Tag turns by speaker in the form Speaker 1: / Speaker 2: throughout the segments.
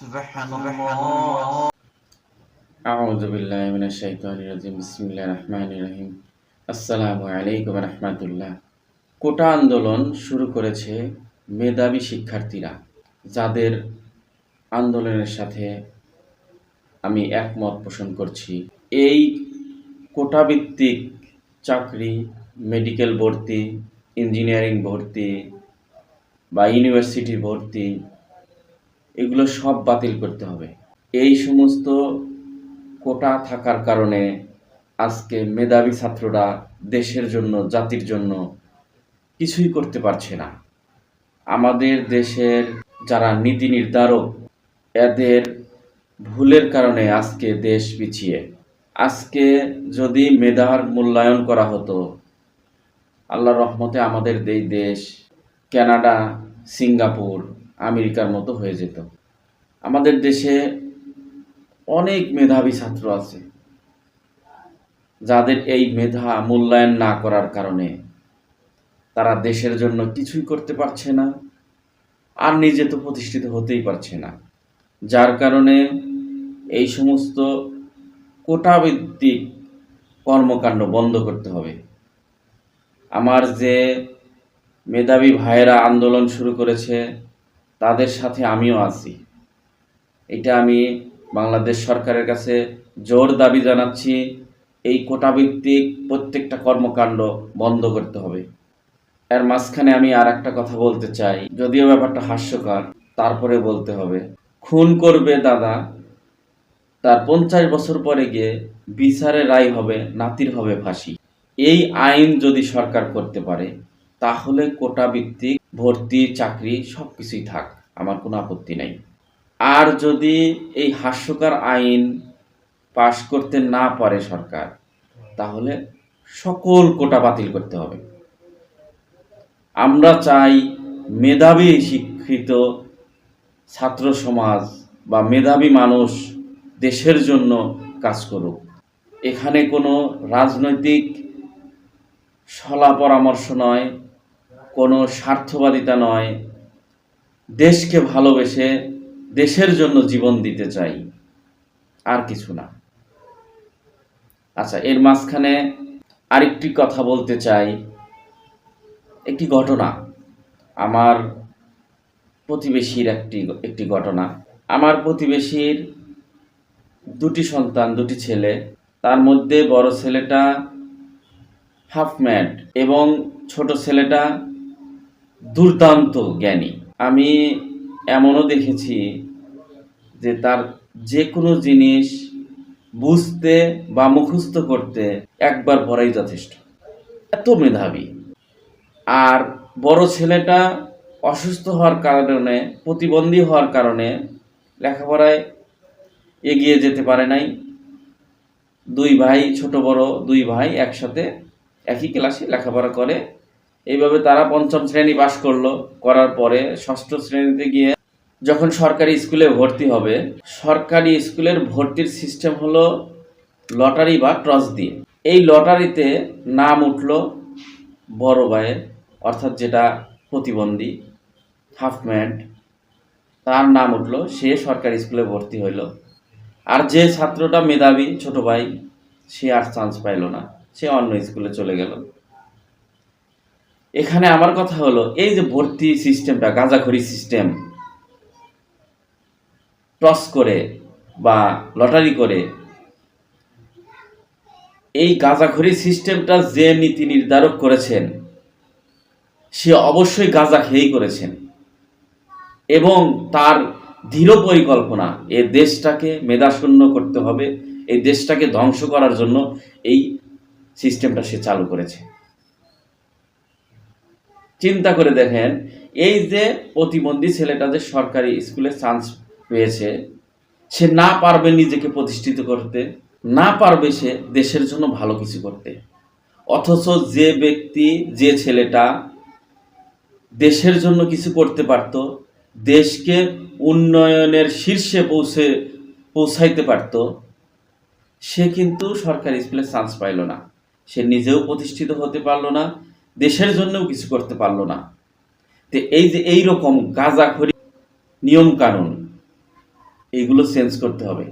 Speaker 1: سبحان الله
Speaker 2: أعوذ بالله من الشيطان الرجيم بسم الله الرحمن الرحيم আসসালামু আলাইকুম রহমতুল্লাহ কোটা আন্দোলন শুরু করেছে মেধাবী শিক্ষার্থীরা যাদের আন্দোলনের সাথে আমি একমত পোষণ করছি এই কোটাভিত্তিক চাকরি মেডিকেল ভর্তি ইঞ্জিনিয়ারিং ভর্তি বা ইউনিভার্সিটি ভর্তি এগুলো সব বাতিল করতে হবে। এই সমস্ত কোটা থাকার কারণে আজকে মেধাবী ছাত্ররা দেশের জন্য, জাতির জন্য কিছুই করতে পারছে না। আমাদের দেশের যারা নীতি নির্ধারক, এদের ভুলের কারণে আজকে দেশ পিছিয়ে। আজকে যদি মেধার মূল্যায়ন করা হতো, আল্লাহর রহমতে আমাদের দেশ, কানাডা, সিঙ্গাপুর আমেরিকার মতো হয়ে যেত। আমাদের দেশে অনেক মেধাবী ছাত্র আছে, যাদের এই মেধা মূল্যায়ন না করার কারণে তারা দেশের জন্য কিছুই করতে পারছে না আর নিজে তো প্রতিষ্ঠিত হতেই পারছে না। যার কারণে এই সমস্ত কোটাভিত্তিক কর্মকাণ্ড বন্ধ করতে হবে। আমার যে মেধাবী ভাইয়েরা আন্দোলন শুরু করেছে তাদের সাথে আমিও আছি। এটা আমি বাংলাদেশ সরকারের কাছে জোর দাবি জানাচ্ছি, এই কোটাভিত্তিক প্রত্যেকটা কর্মকাণ্ড বন্ধ করতে হবে। এর মাঝখানে আমি আর একটা কথা বলতে চাই, যদিও ব্যাপারটা হাস্যকর, তারপরে বলতে হবে। খুন করবে দাদা, তার পঞ্চাশ বছর পরে গিয়ে বিচারে রায় হবে, নাতির হবে ফাঁসি। এই আইন যদি সরকার করতে পারে, তাহলে কোটা ভিত্তিক ভর্তি, চাকরি সব কিছুই থাক, আমার কোনো আপত্তি নাই। আর যদি এই হাস্যকর আইন পাশ করতে না পারে সরকার, তাহলে সকল কোটা বাতিল করতে হবে। আমরা চাই মেধাবী শিক্ষিত ছাত্র সমাজ বা মেধাবী মানুষ দেশের জন্য কাজ করুক। এখানে কোনো রাজনৈতিক সলা পরামর্শ নয় কোনো স্বার্থবাদিতা নয়। দেশকে ভালোবেসে দেশের জন্য জীবন দিতে চাই। আর কিছু না। আচ্ছা এর মাঝখানে আরেকটি কথা বলতে চাই। একটি ঘটনা। আমার প্রতিবেশীর একটি একটি ঘটনা। আমার প্রতিবেশীর দুটি সন্তান, দুটি ছেলে। তার মধ্যে বড় ছেলেটা হাফ ম্যাড এবং ছোট ছেলেটা দুর্দান্ত জ্ঞানী। আমি এমনও দেখেছি যে তার যে কোনো জিনিস বুঝতে বা মুখস্থ করতে একবার পড়াই যথেষ্ট। এত মেধাবী। আর বড় ছেলেটা অসুস্থ হওয়ার কারণে, প্রতিবন্ধী হওয়ার কারণে লেখাপড়ায় এগিয়ে যেতে পারে নাই। দুই ভাই ছোট বড়, দুই ভাই একসাথে একই ক্লাসে লেখাপড়া করে এইভাবে তারা পঞ্চম শ্রেণি পাশ করল, করার পরে ষষ্ঠ শ্রেণীতে গিয়ে যখন সরকারি স্কুলে ভর্তি হবে, সরকারি স্কুলের ভর্তির সিস্টেম হলো লটারি বা ট্রস দিয়ে। এই লটারিতে নাম উঠল বড় ভাইয়ের, অর্থাৎ যেটা প্রতিবন্ধী হাফম্যাড তার নাম উঠল, সে সরকারি স্কুলে ভর্তি হইল। আর যে ছাত্রটা মেধাবী ছোট ভাই, সে আর চান্স পাইল না, সে অন্য স্কুলে চলে গেল। এখানে আমার কথা হলো, এই যে ভর্তি সিস্টেমটা, গাঁজাখড়ি সিস্টেম, টস করে বা লটারি করে, এই গাঁজাখড়ি সিস্টেমটা যে নীতি নির্ধারক করেছেন, সে অবশ্যই গাঁজা খেয়েই করেছেন। এবং তার দৃঢ় পরিকল্পনা, এ দেশটাকে মেধাশূন্য করতে হবে, এই দেশটাকে ধ্বংস করার জন্য এই সিস্টেমটা সে চালু করেছে। চিন্তা করে দেখেন, এই যে প্রতিবন্ধী ছেলেটা যে সরকারি স্কুলে চান্স পেয়েছে, সে না পারবে নিজেকে প্রতিষ্ঠিত করতে, না পারবে সে দেশের জন্য ভালো কিছু করতে। অথচ যে ব্যক্তি, যে ছেলেটা দেশের জন্য কিছু করতে পারত, দেশকে উন্নয়নের শীর্ষে পৌঁছে, পৌঁছাইতে পারত, সে কিন্তু সরকারি স্কুলে চান্স পাইল না। সে নিজেও প্রতিষ্ঠিত হতে পারল না দেশের জন্যও কিছু করতে পারল না। তো এই যে এই রকম গাঁজাখড়ি নিয়ম কানুন এইগুলো চেঞ্জ করতে হবে।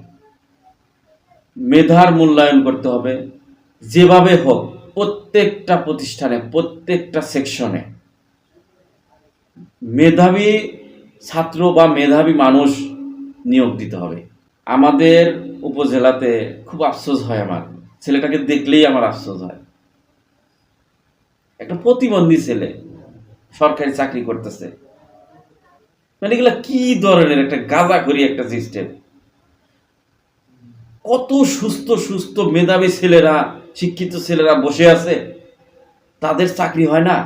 Speaker 2: মেধার মূল্যায়ন করতে হবে। যেভাবে হোক, প্রত্যেকটা প্রতিষ্ঠানে, প্রত্যেকটা সেকশনে মেধাবী ছাত্র বা মেধাবী মানুষ নিয়োগ দিতে হবে। আমাদের উপজেলাতে খুব আফসোস হয় আমার। ছেলেটাকে দেখলেই আমার আফসোস হয়। একটা প্রতিবন্ধী ছেলে সরকারি চাকরি করতেছে। মানে এগুলা কি ধরনের একটা গাঁজা করি একটা সিস্টেম কত সুস্থ সুস্থ মেধাবী ছেলেরা, শিক্ষিত ছেলেরা বসে আছে, তাদের চাকরি হয় না?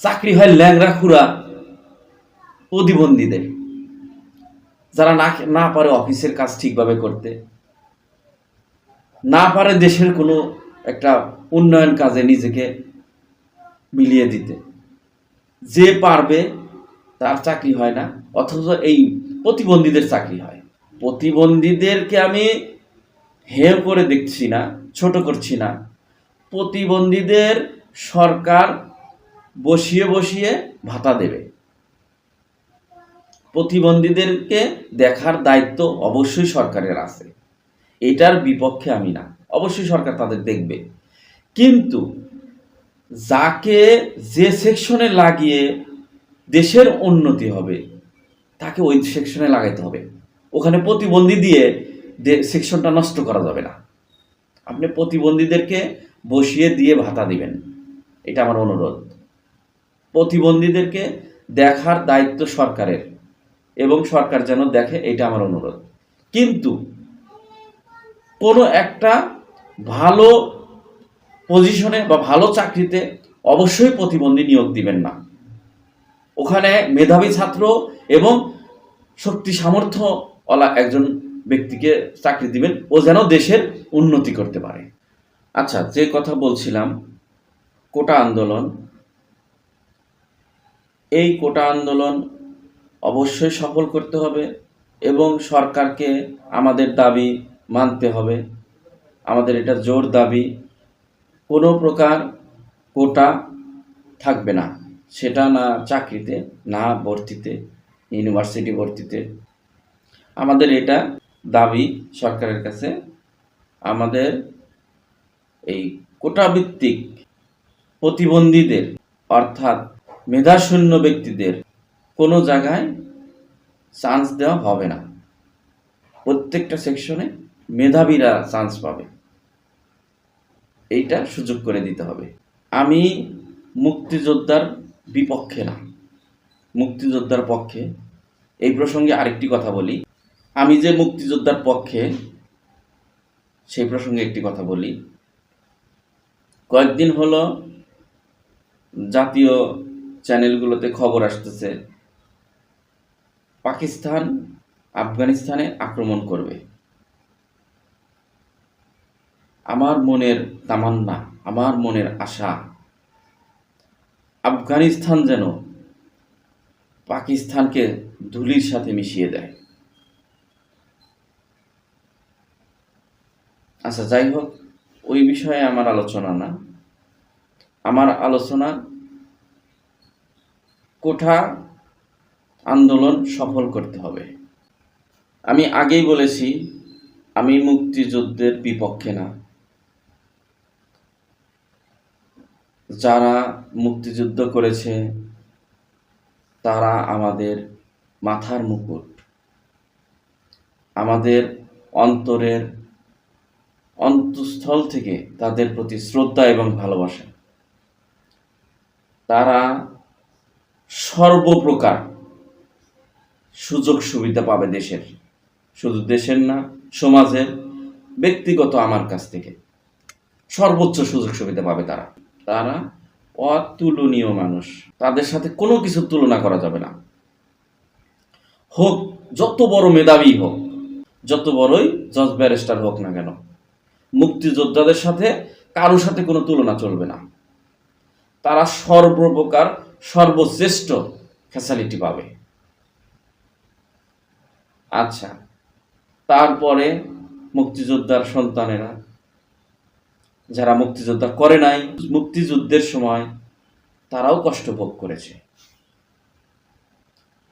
Speaker 2: চাকরি হয় ল্যাংরা খুরা প্রতিবন্ধীদের, যারা না না পারে অফিসের কাজ ঠিকভাবে করতে। না পারে দেশের কোনো একটা উন্নয়ন কাজে নিজেকে মিলিয়ে দিতে। যে পারবে তার চাকরি হয় না, অথচ এই প্রতিবন্ধীদের চাকরি হয়। প্রতিবন্ধীদেরকে আমি হেয় করে দেখছি না, ছোট করছি না। প্রতিবন্ধীদের সরকার বসিয়ে বসিয়ে ভাতা দেবে। প্রতিবন্ধীদেরকে দেখার দায়িত্ব অবশ্যই সরকারের আছে। এটার বিপক্ষে আমি না। অবশ্যই সরকার তাদের দেখবে। কিন্তু যাকে যে সেকশনে লাগিয়ে দেশের উন্নতি হবে, তাকে ওই সেকশনে লাগাইতে হবে। ওখানে প্রতিবন্ধী দিয়ে সেকশনটা নষ্ট করা যাবে না। আপনি প্রতিবন্ধীদেরকে বসিয়ে দিয়ে ভাতা দিবেন। এটা আমার অনুরোধ। প্রতিবন্ধীদেরকে দেখার দায়িত্ব সরকারের, এবং সরকার যেন দেখে, এটা আমার অনুরোধ। কিন্তু কোনো একটা ভালো পজিশনে বা ভালো চাকরিতে অবশ্যই প্রতিবন্ধী নিয়োগ দিবেন না। ওখানে মেধাবী ছাত্র এবং শক্তি সামর্থ্যওয়ালা একজন ব্যক্তিকে চাকরি দিবেন, ও যেন দেশের উন্নতি করতে পারে। আচ্ছা যে কথা বলছিলাম, কোটা আন্দোলন। এই কোটা আন্দোলন অবশ্যই সফল করতে হবে এবং সরকারকে আমাদের দাবি মানতে হবে। আমাদের এটা জোর দাবি। কোনো প্রকার কোটা থাকবে না। সেটা না চাকরিতে, না ভর্তিতে, ইউনিভার্সিটি ভর্তিতে। আমাদের এটা দাবি সরকারের কাছে। আমাদের এই কোটাভিত্তিক প্রতিবন্ধীদের, অর্থাৎ মেধাশূন্য ব্যক্তিদের, কোনো জায়গায় চান্স দেওয়া হবে না। প্রত্যেকটা সেকশনে মেধাবীরা চান্স পাবে। এইটা সুযোগ করে দিতে হবে। আমি মুক্তিযোদ্ধার বিপক্ষে না। মুক্তিযোদ্ধার পক্ষে। এই প্রসঙ্গে আরেকটি কথা বলি। আমি যে মুক্তিযোদ্ধার পক্ষে, সেই প্রসঙ্গে একটি কথা বলি। কয়েকদিন হলো জাতীয় চ্যানেলগুলোতে খবর আসতেছে, পাকিস্তান আফগানিস্তানে আক্রমণ করবে। আমার মনের তামান্না, আমার মনের আশা। আফগানিস্তান যেন পাকিস্তানকে ধুলির সাথে মিশিয়ে দেয়। আচ্ছা যাই হোক, ওই বিষয়ে আমার আলোচনা না। আমার আলোচনা কোঠা আন্দোলন সফল করতে হবে। আমি আগেই বলেছি, আমি মুক্তিযুদ্ধের বিপক্ষে না। যারা মুক্তিযুদ্ধ করেছে, তারা আমাদের মাথার মুকুট। আমাদের অন্তরের অন্তঃস্থল থেকে তাদের প্রতি শ্রদ্ধা এবং ভালোবাসা। তারা সর্বপ্রকার সুযোগ সুবিধা পাবে দেশের। শুধু দেশের না, সমাজের ব্যক্তিগত আমার কাছ থেকে সর্বোচ্চ সুযোগ সুবিধা পাবে তারা। তারা অতুলনীয় মানুষ। তাদের সাথে কোনো কিছু তুলনা করা যাবে না। হোক, যত বড় মেধাবী হোক, যত বড়ই জজ ব্যারিস্টার হোক না কেন, মুক্তিযোদ্ধাদের সাথে কারোর সাথে কোনো তুলনা চলবে না। তারা সর্বপ্রকার সর্বশ্রেষ্ঠ ফ্যাসিলিটি পাবে। আচ্ছা তারপরে মুক্তিযোদ্ধার সন্তানেরা যারা মুক্তিযোদ্ধা করে নাই, মুক্তিযুদ্ধের সময় তারাও কষ্ট ভোগ করেছে।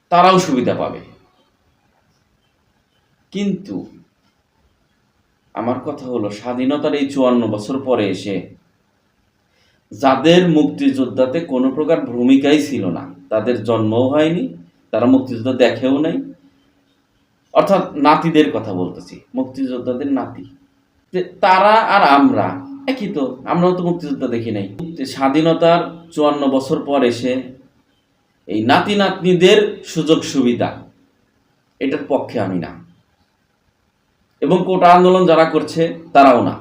Speaker 2: তারাও সুবিধা পাবে। কিন্তু আমার কথা হলো, স্বাধীনতার এই চুয়ান্ন বছর পরে এসে যাদের মুক্তিযোদ্ধাতে কোনো প্রকার ভূমিকাই ছিল না, তাদের জন্মও হয়নি, তারা মুক্তিযোদ্ধা দেখেও নাই। অর্থাৎ নাতিদের কথা বলতেছি, মুক্তিযোদ্ধাদের নাতি। তারা আর আমরা একই তো, আমরাও তো মুক্তিযোদ্ধা দেখি নাই। স্বাধীনতার চুয়ান্ন বছর পর এসে এই নাতি নাতনিদের সুযোগ সুবিধা, এটার পক্ষে আমি না। এবং কোটা আন্দোলন যারা করছে, তারাও না।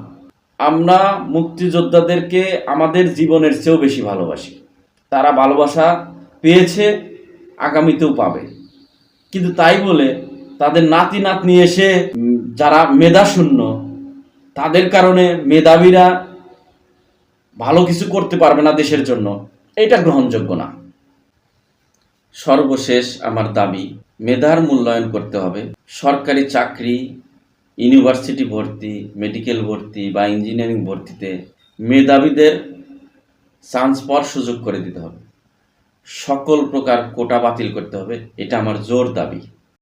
Speaker 2: আমরা মুক্তিযোদ্ধাদেরকে আমাদের জীবনের চেয়েও বেশি ভালোবাসি। তারা ভালোবাসা পেয়েছে, আগামীতেও পাবে। কিন্তু তাই বলে তাদের নাতি নাতনি এসে যারা মেধাশূন্য তাদের কারণে মেধাবীরা ভালো কিছু করতে পারবে না দেশের জন্য। এটা গ্রহণযোগ্য না। সর্বশেষ আমার দাবি, মেধার মূল্যায়ন করতে হবে। সরকারি চাকরি, ইউনিভার্সিটি ভর্তি, মেডিকেল ভর্তি বা ইঞ্জিনিয়ারিং ভর্তিতে মেধাবীদের চান্স পাওয়ার সুযোগ করে দিতে হবে। সকল প্রকার কোটা বাতিল করতে হবে, এটা আমার জোর দাবি।